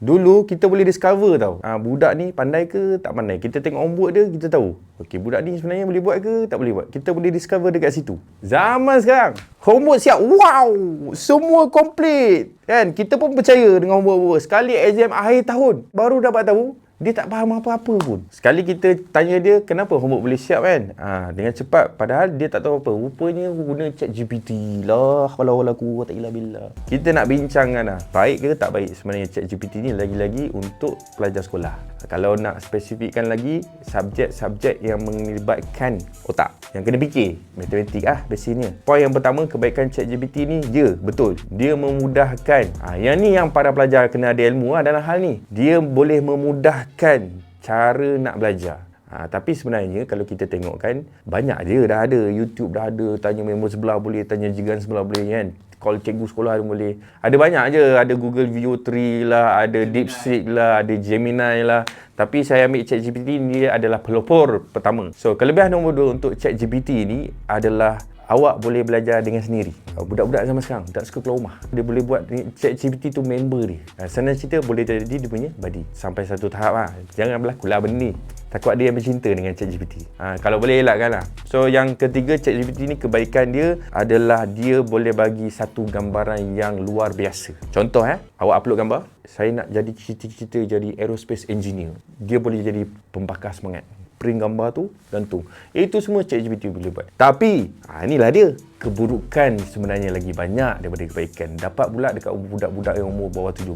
Dulu kita boleh discover tau. Ha, budak ni pandai ke tak pandai. Kita tengok homework dia, kita tahu. Okey, budak ni sebenarnya boleh buat ke tak boleh buat. Kita boleh discover dekat situ. Zaman sekarang, homework siap. Wow! Semua komplit. Kan? Kita pun percaya dengan homework-homework. Sekali exam akhir tahun, baru dapat tahu dia tak faham apa-apa pun. Sekali kita tanya dia kenapa homework boleh siap kan? Ha, dengan cepat. Padahal dia tak tahu apa. Rupanya guna chat GPT lah. Walau aku tak ilah bila. Kita nak bincangkan lah. Baik ke tak baik sebenarnya chat GPT ni lagi-lagi untuk pelajar sekolah. Kalau nak spesifikkan lagi, subjek-subjek yang melibatkan otak. Yang kena fikir. Matematik ah basicnya. Poin yang pertama, kebaikan chat GPT ni, dia betul. Dia memudahkan. Ha, yang ni yang para pelajar kena ada ilmu lah dalam hal ni. Dia boleh memudahkan memudahkan cara nak belajar. Ha, tapi sebenarnya kalau kita tengok kan banyak je dah ada. YouTube dah ada tanya member sebelah boleh tanya jiran sebelah boleh kan? Call cikgu sekolah pun boleh. Ada banyak je. Ada Google View 3 lah ada DeepSeek lah ada Gemini lah. Tapi saya ambil ChatGPT ni adalah pelopor pertama. So kelebihan nombor dua untuk ChatGPT ni adalah awak boleh belajar dengan sendiri. Budak-budak zaman sekarang tak suka keluar rumah. Dia boleh buat chat GPT tu member dia. Uh, senang cerita boleh jadi dia punya buddy. Sampai satu tahap lah. Jangan berlaku lah benda ni. Takut dia yang bercinta dengan chat GPT. Uh, kalau boleh elakkan lah. So yang ketiga chat GPT ni kebaikan dia adalah dia boleh bagi satu gambaran yang luar biasa. Contoh eh, awak upload gambar. Saya nak jadi cita-cita jadi aerospace engineer. Dia boleh jadi pembakar semangat print gambar tu gantung. Itu semua ChatGPT boleh buat. Tapi, ha, inilah dia. Keburukan sebenarnya lagi banyak daripada kebaikan. Dapat pula dekat budak-budak yang umur bawah 17.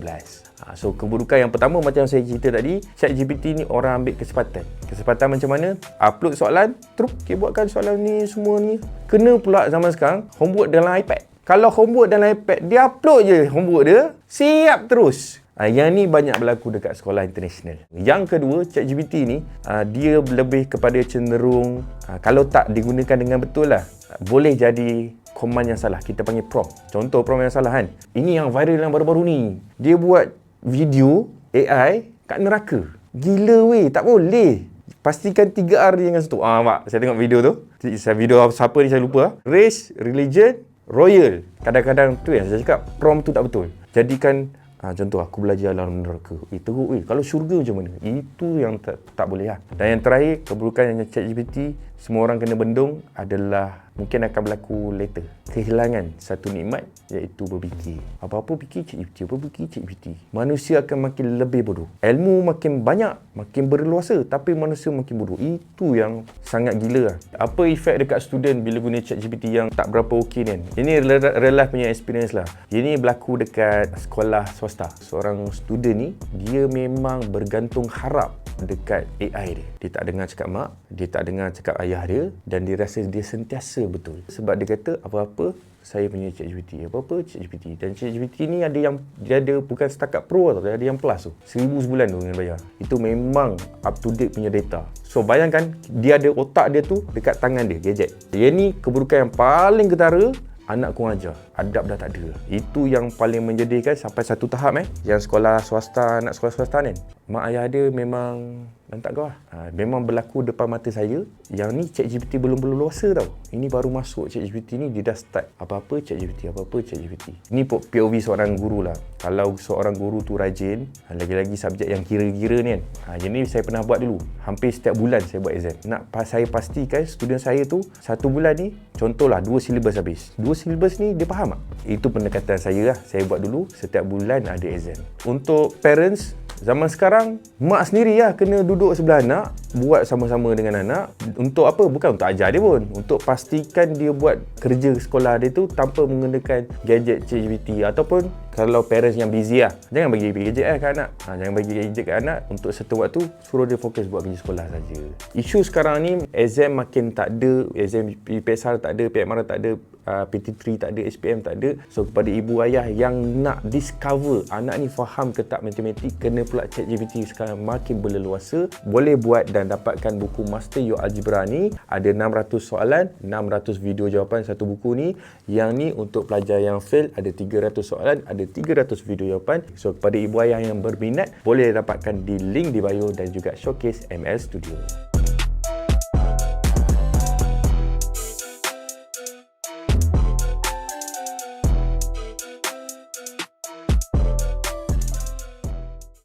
Ha, so, keburukan yang pertama macam saya cerita tadi, ChatGPT ni orang ambil kesempatan. Kesempatan macam mana? Upload soalan, terus kita buatkan soalan ni semua ni. Kena pula zaman sekarang, homework dalam iPad. Kalau homework dalam iPad, dia upload je homework dia, siap terus. Uh, yang ni banyak berlaku dekat sekolah international. Yang kedua, ChatGPT ni uh, dia lebih kepada cenderung uh, kalau tak digunakan dengan betul lah, uh, boleh jadi command yang salah. Kita panggil prompt. Contoh prompt yang salah kan. Ini yang viral yang baru-baru ni. Dia buat video AI kat neraka. Gila weh, tak boleh. Pastikan 3R dia dengan satu. Ah, mak, saya tengok video tu. Saya video siapa ni saya lupa. Race, religion, royal. Kadang-kadang tu yang saya cakap, prompt tu tak betul. Jadikan Ha, contoh aku belajar dalam neraka. Eh teruk eh. Kalau syurga macam mana? Itu yang tak, tak boleh lah. Dan yang terakhir, keburukan yang chat GPT, semua orang kena bendung adalah mungkin akan berlaku later. Kehilangan satu nikmat iaitu berfikir. Apa-apa fikir cik GPT, apa fikir cik GPT. Manusia akan makin lebih bodoh. Ilmu makin banyak, makin berluasa tapi manusia makin bodoh. Itu yang sangat gila. Apa efek dekat student bila guna chat yang tak berapa okey ni? Ini real life punya experience lah. Ini berlaku dekat sekolah swasta. Seorang student ni, dia memang bergantung harap dekat AI dia. Dia tak dengar cakap mak, dia tak dengar cakap ayah dia dan dia rasa dia sentiasa betul. Sebab dia kata apa-apa saya punya ChatGPT. Apa-apa ChatGPT. Dan ChatGPT ni ada yang dia ada bukan setakat pro tau, dia ada yang plus tu. Seribu sebulan tu kena bayar. Itu memang up to date punya data. So bayangkan dia ada otak dia tu dekat tangan dia, gadget. Yang ni keburukan yang paling ketara anak kurang ajar adab dah tak ada itu yang paling menjadikan sampai satu tahap eh yang sekolah swasta anak sekolah swasta ni mak ayah dia memang dan tak kau lah. Ha, memang berlaku depan mata saya. Yang ni ChatGPT belum belum luasa tau. Ini baru masuk ChatGPT ni dia dah start apa-apa ChatGPT, apa-apa ChatGPT. Ini POV seorang guru lah. Kalau seorang guru tu rajin, ha, lagi-lagi subjek yang kira-kira ni kan. Ha, yang ni saya pernah buat dulu. Hampir setiap bulan saya buat exam. Nak saya pastikan student saya tu satu bulan ni contohlah dua silibus habis. Dua silibus ni dia faham tak? Itu pendekatan saya lah. Saya buat dulu setiap bulan ada exam. Untuk parents Zaman sekarang, mak sendiri lah kena duduk sebelah anak, buat sama-sama dengan anak. Untuk apa? Bukan untuk ajar dia pun. Untuk pastikan dia buat kerja sekolah dia tu tanpa menggunakan gadget ChatGPT ataupun kalau parents yang busy lah. Jangan bagi gadget eh kat anak. Ha, jangan bagi gadget kat anak. Untuk satu waktu, suruh dia fokus buat kerja sekolah saja. Isu sekarang ni, exam makin tak ada, exam PSR tak ada, PMR tak ada, uh, PT3 tak ada, SPM tak ada. So kepada ibu ayah yang nak discover anak ni faham ke tak matematik, kena pula chat GPT sekarang makin berleluasa. Boleh buat dan dapatkan buku Master Your Algebra ni. Ada 600 soalan, 600 video jawapan satu buku ni. Yang ni untuk pelajar yang fail, ada 300 soalan, ada 300 video jawapan. So kepada ibu ayah yang berminat, boleh dapatkan di link di bio dan juga showcase ML Studio.